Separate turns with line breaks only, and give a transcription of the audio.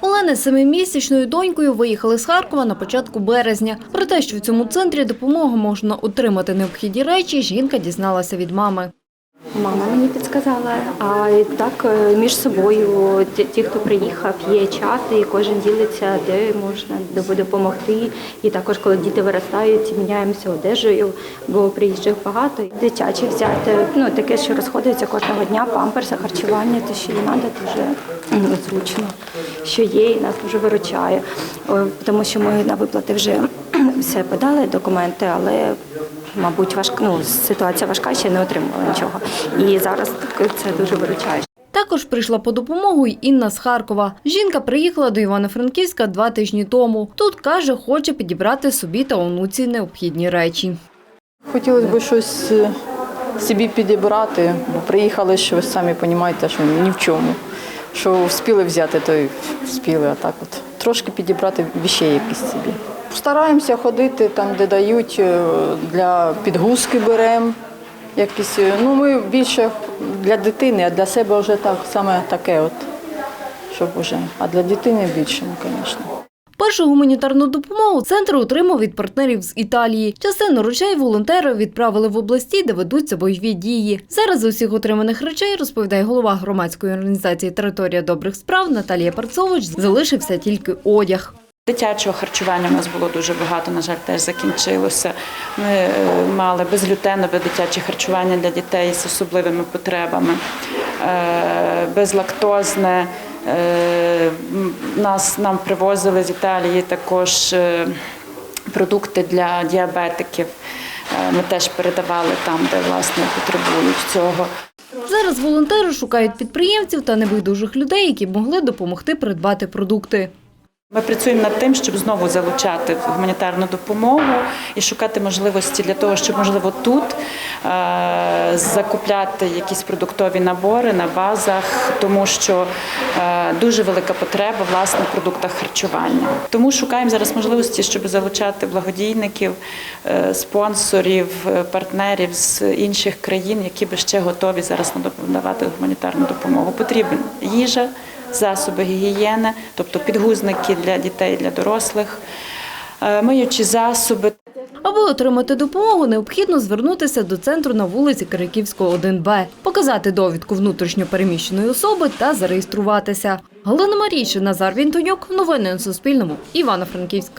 Олена з семимісячною донькою виїхали з Харкова на початку березня. Про те, що в цьому центрі допомогу можна отримати необхідні речі, жінка дізналася від мами.
Мама мені підсказала. А так е, між собою ті, хто приїхав, є чати, і кожен ділиться, де можна допомогти. І також, коли діти виростають, міняємося одежею, бо приїжджих багато. Дитячі взяти, ну таке, що розходиться кожного дня, памперси, харчування, те, що їй треба, дуже зручно, що є, і нас дуже виручає. Тому що ми на виплати вже все подали документи, але мабуть, важка ну, ситуація важка, ще не отримувала нічого. І зараз це дуже виручає.
Також прийшла по допомогу й Інна з Харкова. Жінка приїхала до Івано-Франківська два тижні тому. Тут каже, хоче підібрати собі та онуці необхідні речі.
Хотілося б щось е, собі підібрати, бо приїхали, що ви самі розумієте, що ні в чому. Що вспіли взяти, то й вспіли, а так от. Трошки підібрати віщей якісь собі. Стараємося ходити там, де дають е, для підгузки беремо. Якісь, е, ну ми більше для дитини, а для себе вже так саме таке, от, щоб вже. А для дитини більше, ну, звісно.
Першу гуманітарну допомогу центр отримав від партнерів з Італії. Частину речей волонтери відправили в області, де ведуться бойові дії. Зараз з усіх отриманих речей, розповідає голова громадської організації Територія добрих справ Наталія Парцович, залишився тільки одяг.
Дитячого харчування у нас було дуже багато, на жаль, теж закінчилося. Ми е, мали безглютенове дитяче харчування для дітей з особливими потребами, е, безлактозне. Е, Нас нам привозили з Італії також продукти для діабетиків. Ми теж передавали там, де власне потребують цього.
Зараз волонтери шукають підприємців та небайдужих людей, які б могли допомогти придбати продукти.
Ми працюємо над тим, щоб знову залучати гуманітарну допомогу і шукати можливості для того, щоб можливо тут е, закупляти якісь продуктові набори на базах, тому що е, дуже велика потреба власне в продуктах харчування. Тому шукаємо зараз можливості, щоб залучати благодійників, е, спонсорів, партнерів з інших країн, які би ще готові зараз надавати гуманітарну допомогу. Потрібна їжа засоби гігієни, тобто підгузники для дітей, для дорослих, е, миючі засоби.
Аби отримати допомогу, необхідно звернутися до центру на вулиці Кириківського, 1Б, показати довідку внутрішньопереміщеної особи та зареєструватися. Галина Марійчина, Назар Вінтонюк. Новини на Суспільному. Івано-Франківськ.